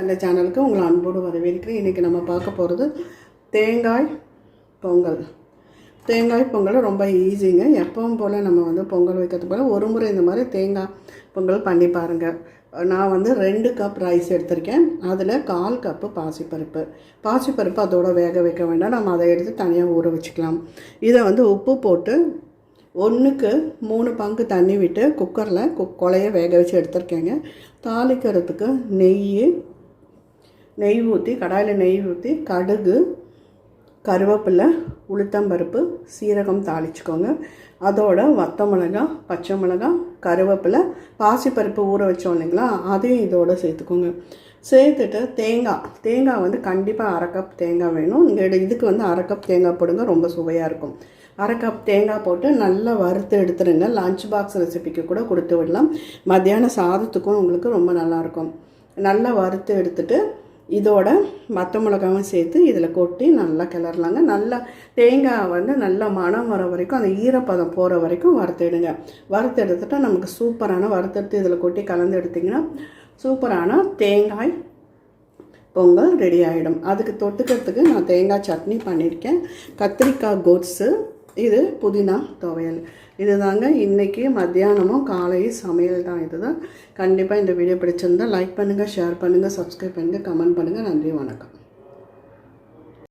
அந்த சேனலுக்கு உங்களை அன்போடு வரவேற்கிறேன். இன்றைக்கி நம்ம பார்க்க போகிறது தேங்காய் பொங்கல். தேங்காய் பொங்கல் ரொம்ப ஈஸிங்க. எப்பவும் போல் நம்ம வந்து பொங்கல் வைக்கிறது போல் ஒரு முறை இந்த மாதிரி தேங்காய் பொங்கல் பண்ணி பாருங்கள் நான் வந்து ரெண்டு கப் ரைஸ் எடுத்திருக்கேன். அதில் கால் கப்பு பாசிப்பருப்பு. பாசிப்பருப்பு அதோட வேக வைக்க வேண்டாம். நம்ம அதை எடுத்து தனியாக ஊற வச்சுக்கலாம். இதை வந்து உப்பு போட்டு ஒன்றுக்கு மூணு பங்கு தண்ணி விட்டு குக்கரில் கு கொலையை வேக வச்சு எடுத்திருக்கேங்க. தாளிக்கிறதுக்கு நெய் நெய் ஊற்றி கடாயில் நெய் ஊற்றி கடுகு கருவேப்பிலை உளுத்தம்பருப்பு சீரகம் தாளிச்சுக்கோங்க. அதோட வத்த மிளகா பச்சை மிளகா கருவேப்பிலை பாசிப்பருப்பு ஊற வச்சோம் இல்லைங்களா அதையும் இதோட சேர்த்துக்கோங்க. சேர்த்துட்டு தேங்காய் தேங்காய் வந்து கண்டிப்பாக அரை கப் தேங்காய் வேணும். நீங்கள் இதுக்கு வந்து அரை கப் தேங்காய் போடுங்க ரொம்ப சுவையாக இருக்கும். அரை கப் தேங்காய் போட்டு நல்லா வறுத்து எடுத்துருங்க. லஞ்ச் பாக்ஸ் ரெசிபிக்கு கூட கொடுத்து விடலாம். மத்தியான சாதத்துக்கும் உங்களுக்கு ரொம்ப நல்லாயிருக்கும் நல்லா வறுத்து எடுத்துட்டு இதோட வத்த மிளகாவும் சேர்த்து இதில் கொட்டி நல்லா கிளறலாங்க. நல்லா தேங்காய் வந்து நல்லா மனம் வர வரைக்கும் அந்த ஈரப்பதம் போகிற வரைக்கும் வறுத்துடுங்க. வறுத்து எடுத்துட்டா நமக்கு சூப்பரான வறுத்தெடுத்து இதில் கொட்டி கலந்து எடுத்திங்கன்னா சூப்பரான தேங்காய் பொங்கல் ரெடி ஆகிடும் அதுக்கு தொட்டுக்கிறதுக்கு நான் தேங்காய் சட்னி பண்ணியிருக்கேன். கத்திரிக்காய் கோட்ஸு இது புதினா துவையல். இது தாங்க இன்றைக்கி மத்தியானமும் காலையும் சமையல் தான் இது தான் கண்டிப்பாக இந்த வீடியோ பிடிச்சிருந்தால் லைக் பண்ணுங்கள் ஷேர் பண்ணுங்கள் சப்ஸ்கிரைப் பண்ணுங்கள் கமெண்ட் பண்ணுங்கள் நன்றி வணக்கம்.